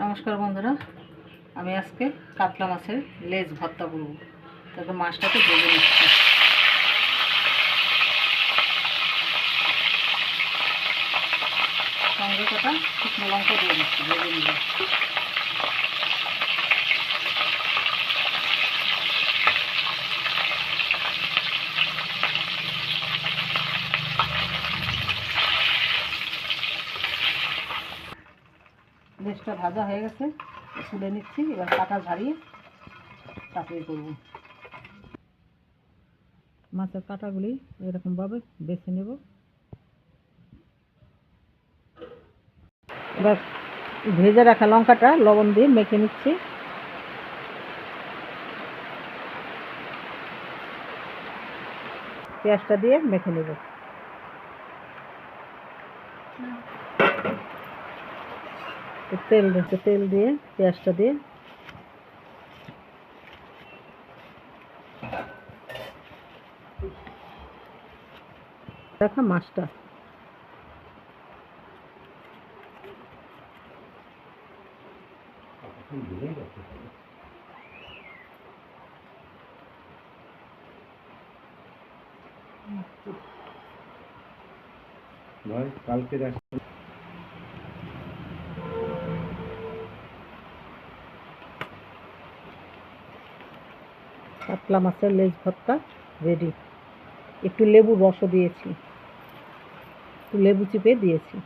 নমস্কার বন্ধুরা, আমি আজকে কাতলা মাছের লেজ ভর্তা করব। তারপর মাছটাকে ভেজে নিচ্ছি। সঙ্গে কটা শুকনো লঙ্কা দিয়ে দিচ্ছি, ভেজে নিয়ে লেজটা ভাজা হয়ে গেছে, তুলে নিচ্ছি, এবার কাটা ঝাড়িয়ে তারপরে করব। মাছের কাটাগুলি এরকমভাবে বেছে নেব। এবার ভেজে রাখা লঙ্কাটা লবণ দিয়ে মেখে নিচ্ছি। পেঁয়াজটা দিয়ে মেখে নেব। তেল একটু তেল দিয়ে পেঁয়াজটা দিয়ে। রাখা মাছটা। কালকে কাতলা মাছের লেজ ভর্তা রেডি একটু লেবুর রসও দিয়েছি। একটু লেবু চিপে দিয়েছি।